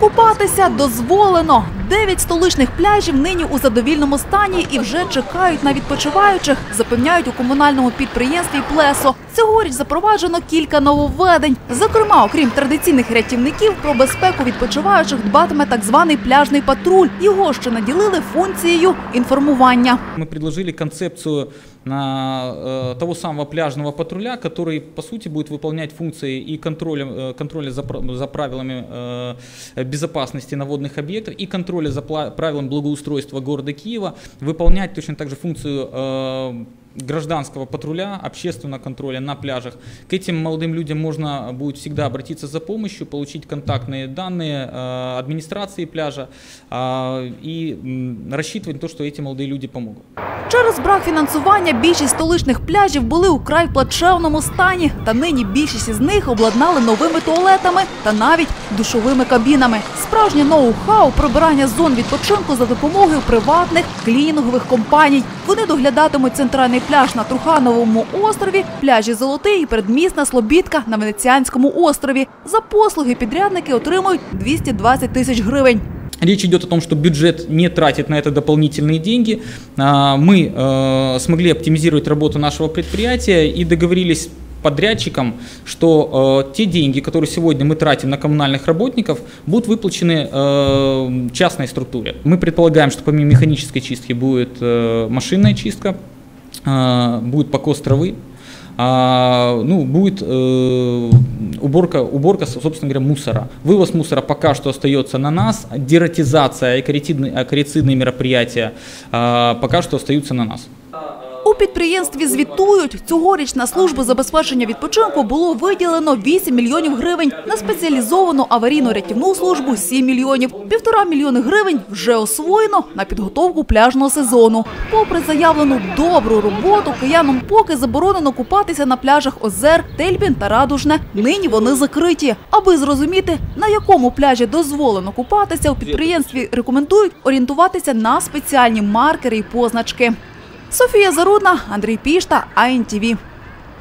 Купатися дозволено. Дев'ять столичних пляжів нині у задовільному стані і вже чекають на відпочиваючих, запевняють у комунальному підприємстві Плесо. Цьогоріч запроваджено кілька нововведень. Зокрема, окрім традиційних рятівників, про безпеку відпочиваючих дбатиме так званий пляжний патруль. Його ще наділили функцією інформування. Мы предложили концепцию на, э, того самого пляжного патруля, который, по сути, будет выполнять функции и контроля, э, контроля за, пр- за правилами э, безопасности на водных объектах, и контроля за правилами благоустройства города Киева, выполнять точно так же функцию э, гражданского патруля, общественного контроля на пляжах. К этим молодым людям можно будет всегда обратиться за помощью, получить контактные данные э, администрации пляжа э, и м, рассчитывать на то, что эти молодые люди помогут. Через брак фінансування більшість столичних пляжів були у край плачевному стані, та нині більшість із них обладнали новими туалетами та навіть душовими кабінами. Справжнє ноу-хау прибирання зон відпочинку за допомогою приватних клінінгових компаній. Вони доглядатимуть центральний пляж на Трухановому острові, пляжі Золотий і передмісна Слобідка на Венеціанському острові. За послуги підрядники отримують 220 тисяч гривень. Речь идет о том, что бюджет не тратит на это дополнительные деньги. А, Мы э, смогли оптимизировать работу нашего предприятия и договорились с подрядчиком, что э, те деньги, которые сегодня мы тратим на коммунальных работников, будут выплачены э, частной структуре. Мы предполагаем, что помимо механической чистки будет э, машинная чистка, э, будет покос травы, а, ну, будет э, уборка, уборка, собственно говоря, мусора. Вывоз мусора пока что остается на нас, дератизация, акарицидные, акарицидные мероприятия а, пока что остаются на нас. Підприємстві звітують, цьогоріч на службу забезпечення відпочинку було виділено 8 мільйонів гривень, на спеціалізовану аварійно-рятівну службу – 7 мільйонів. Півтора мільйони гривень вже освоєно на підготовку пляжного сезону. Попри заявлену добру роботу, киянам поки заборонено купатися на пляжах Озер, Тельбін та Радужне. Нині вони закриті. Аби зрозуміти, на якому пляжі дозволено купатися, у підприємстві рекомендують орієнтуватися на спеціальні маркери і позначки. Софія Зарудна, Андрій Пішта, АНТВ.